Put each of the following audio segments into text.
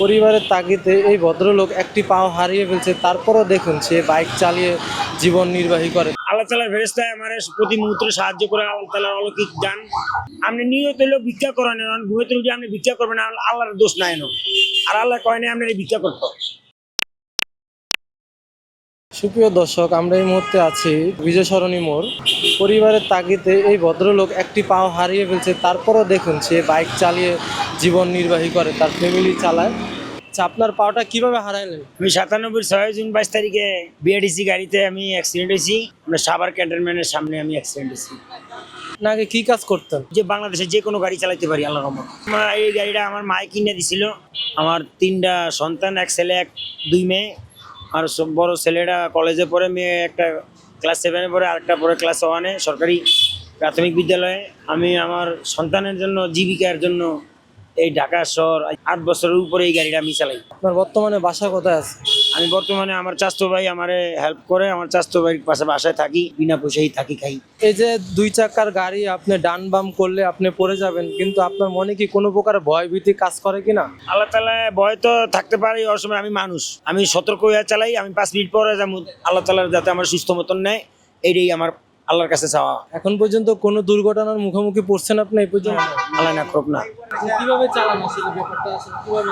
পরিবারের তাগিদে এই ভদ্রলোক একটি পাও হারিয়ে ফেলছে। তারপরও দেখুন সে বাইক চালিয়ে জীবন নির্বাহী করে। আল্লাহ তালার ফেরেস্তায় আমার প্রতি মুহূর্তে সাহায্য করে, আল্লাহ তালার অলৌকিক দান। আপনি নিয়ত হইলেও ভিক্ষা করেন ঘুমেতে যদি আপনি ভিক্ষা করবেন আল্লাহর দোষ নাই আর আল্লাহ কয় আপনি ভিক্ষা করতো সুপ্রিয় দর্শক আমরা এই মুহূর্তে আছি বিজয় সরণী মোড়। পরিবারের তাগিদে এই ভদ্রলোক একটি পাও হারিয়ে ফেলছে। তারপরও দেখুন সে বাইক চালিয়ে জীবন নির্বাহী করে তার ফ্যামিলি চালায়। আচ্ছা আপনার পাওটা কীভাবে হারাইলেন? আমি সাতানব্বই ছয় জুন বাইশ তারিখে বিআরডিসি গাড়িতে আমি অ্যাক্সিডেন্ট হয়েছি। আমরা সাভার ক্যান্টনমেন্টের সামনে আমি অ্যাক্সিডেন্ট হয়েছি। না আগে কি কাজ করতেন? যে বাংলাদেশে যে কোনো গাড়ি চালাতে পারি আল্লাহ রহমত। আমার এই গাড়িটা আমার মায়ে কিনে দিছিল। আমার তিনটা সন্তান এক ছেলে এক দুই মেয়ে। আর বড় ছেলেটা কলেজে পড়ে, মেয়ে একটা ক্লাস সেভেনে পড়ে আরেকটা পরে ক্লাস ওয়ানে সরকারি প্রাথমিক বিদ্যালয়ে। আমি আমার সন্তানের জন্য, জীবিকার জন্য এই ঢাকা শহর আট বছরের উপরে এই গাড়িটা আমি চালাই। আপনার বর্তমানে বাসা কোথায় আছে? আমি বর্তমানে আমার চাস্তো ভাই আমার হেল্প করে আমার চাস্তো ভাইয়ের পাশে বাসায় থাকি বিনা পয়সায় থাকি খাই। এই যে দুই চাকার গাড়ি আপনি ডান বাম করলে আপনি পড়ে যাবেন কিন্তু আপনার মনে কি কোনো প্রকার ভয় ভীতি কাজ করে কিনা? আল্লাহ তালা ভয় তো থাকতে পারে ওর সময় আমি মানুষ। আমি সতর্ক হয়ে চালাই আমি পাঁচ মিনিট পরে যেমন আল্লাহ তালার যাতে আমার সুস্থ মতন নেয় এইটাই আমার আল্লাহর কাছে চাওয়া। এখন পর্যন্ত কোনো দুর্ঘটনার মুখোমুখি পড়ছেন আপনি এই পর্যন্ত? আল্লাহ না করুক না। কীভাবে চালান আসলে ব্যাপারটা? আসলে কীভাবে?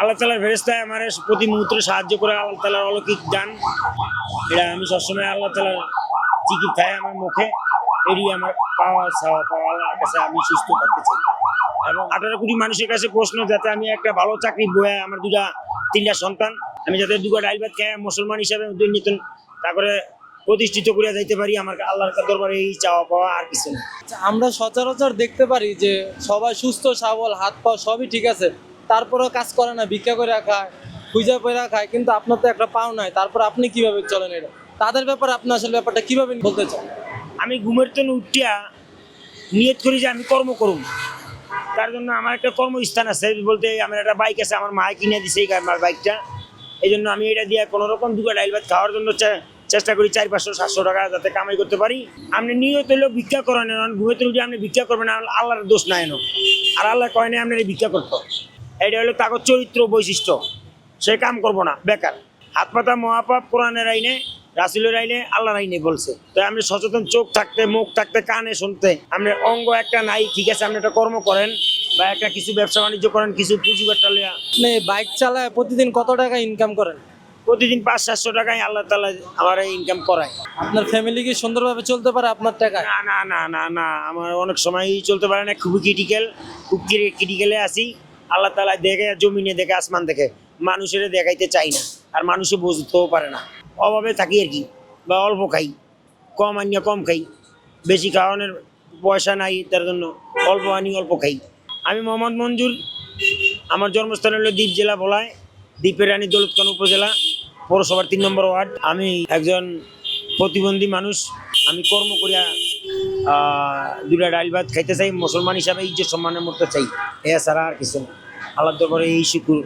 আল্লাহ তালার ফেরেস্তায় আমার প্রতি মুহূর্তে সাহায্য করে আল্লাহ তালার অলৌকিক দান। এটা আমি সবসময় আল্লাহ তালার চিকিৎসায় আমার মুখে। এরই আমার পাওয়া চাওয়া পাওয়া কাছে আমি সুস্থ থাকতে চাই। এবং আঠারো কোটি মানুষের কাছে প্রশ্ন যাতে আমি একটা ভালো চাকরি বয়ে আমার দুটা তিনটা সন্তান আমি যাতে দুটো ডাইল ভাত খেয়ে মুসলমান হিসাবে নিতেন তারপরে প্রতিষ্ঠিত করে যাইতে পারি আমার আল্লাহর দরবারে এই চাওয়া পাওয়া আর কিছু না। আচ্ছা, আমরা সচরাচর দেখতে পারি যে সবাই সুস্থ সবল হাত পা সবই ঠিক আছে। তারপরেও কাজ করে না, ভিক্ষা করে খায়, খুঁজা পয়রা খায়, কিন্তু আপনার তো একটা পাও নাই। তারপর আপনি কীভাবে চলেন এটা? তাদের ব্যাপারে আপনি আসলে ব্যাপারটা কীভাবে বলতে চান? আমি ঘুমের তো উঠিয়া নিয়ত করি যে আমি কর্ম করুম। তার জন্য আমার একটা কর্মস্থান আছে বলতে আমার একটা বাইক আছে, আমার মা কিনে দিছে এই আমার বাইকটা। এই জন্য আমি এটা দিয়ে কোনো রকম দুটো ডাইল ভাত খাওয়ার জন্য চেষ্টা করি চার, পাঁচশো, সাতশো টাকা যাতে কামাই করতে পারি। আপনি নিয়ত হলেও ভিক্ষা করেন ঘুমেতে উঠে আপনি ভিক্ষা করবেন আল্লাহর দোষ নাই আর আল্লাহ কয় না আপনার ভিক্ষা করতো এটা হলো তাগর চরিত্র বৈশিষ্ট্য। সে কাম করব না বেকার। হাত পাতা মহাপাপ কোরআনের আইনে রাসুলের আইনে আল্লাহর আইনে বলছে। তো আপনি সচেতন চোখ থাকতে মুখ থাকতে কানে শুনতে আপনার অঙ্গ একটা নাই ঠিক আছে আপনি একটা কর্ম করেন বা একটা কিছু ব্যবসা বাণিজ্য করেন কিছু পুঁজি বাট্টা লইয়া। আপনি বাইক চালায় প্রতিদিন কত টাকা ইনকাম করেন? প্রতিদিন পাঁচ সাতশো টাকায় আল্লাহ তালা আমার ইনকাম করায়। আপনার ফ্যামিলি কি সুন্দরভাবে চলতে পারে আপনার টাকা না না না না না আমার অনেক সময় চলতে পারে না খুবই ক্রিটিক্যাল খুব ক্রিটিক্যালে আসি আল্লাহ তালা দেখে জমিনে, দেখে আসমান দেখে মানুষের দেখাইতে চাই না। আর মানুষে বুঝতেও পারে না। অভাবে থাকি আর কি, বা অল্প খাই, কম আনিয়া কম খাই, বেশি খাওয়ানোর পয়সা নাই তার জন্য অল্প আনি, অল্প খাই। আমি মোহাম্মদ মঞ্জুর, আমার জন্মস্থান হলো দ্বীপ জেলা বলায়, দ্বীপের রানী দৌলতখান উপজেলা, পৌরসভার তিন নম্বর ওয়ার্ড। আমি একজন প্রতিবন্ধী মানুষ, আমি কর্ম করিয়া দুটা ডাইল ভাত খাইতে চাই, মুসলমান হিসাবে ইজ্জত সম্মানের মতো চাই। এ ছাড়া আর কিছু আলাদা করে এই শুকুর।